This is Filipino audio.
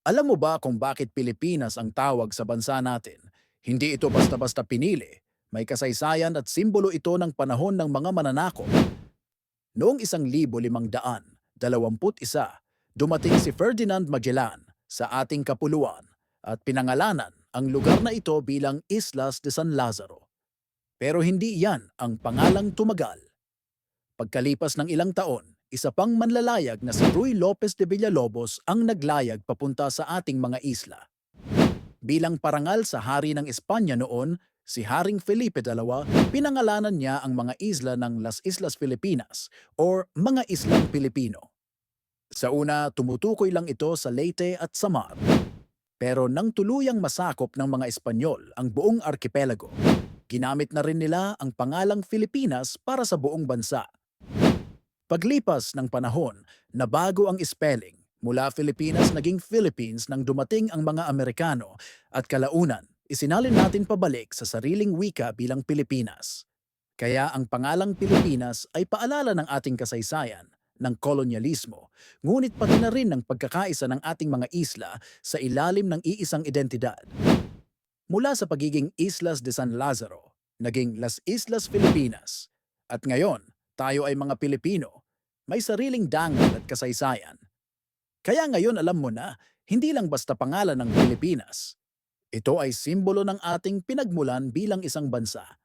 Alam mo ba kung bakit Pilipinas ang tawag sa bansa natin? Hindi ito basta-basta pinili. May kasaysayan at simbolo ito ng panahon ng mga mananako. Noong isang libo limang daan, dalawamput isa, dumating si Ferdinand Magellan sa ating kapuluan at pinangalanan ang lugar na ito bilang Islas de San Lazaro. Pero hindi iyan ang pangalang tumagal. Pagkalipas ng ilang taon, isa pang manlalayag na si Ruy Lopez de Villalobos ang naglayag papunta sa ating mga isla. Bilang parangal sa hari ng Espanya noon, si Haring Felipe II, pinangalanan niya ang mga isla ng Las Islas Filipinas or mga Islang Pilipino. Sa una, tumutukoy lang ito sa Leyte at Samar. Pero nang tuluyang masakop ng mga Espanyol ang buong arkipelago, ginamit na rin nila ang pangalang Filipinas para sa buong bansa. Paglipas ng panahon, nabago ang spelling. Mula Pilipinas naging Philippines nang dumating ang mga Amerikano at kalaunan, isinalin natin pabalik sa sariling wika bilang Pilipinas. Kaya ang pangalang Pilipinas ay paalala ng ating kasaysayan, ng kolonyalismo, ngunit pati na rin ng pagkakaisa ng ating mga isla sa ilalim ng iisang identidad. Mula sa pagiging Islas de San Lazaro, naging Las Islas Filipinas. At ngayon, tayo ay mga Pilipino, may sariling dangal at kasaysayan. Kaya ngayon alam mo na, hindi lang basta pangalan ng Pilipinas. Ito ay simbolo ng ating pinagmulan bilang isang bansa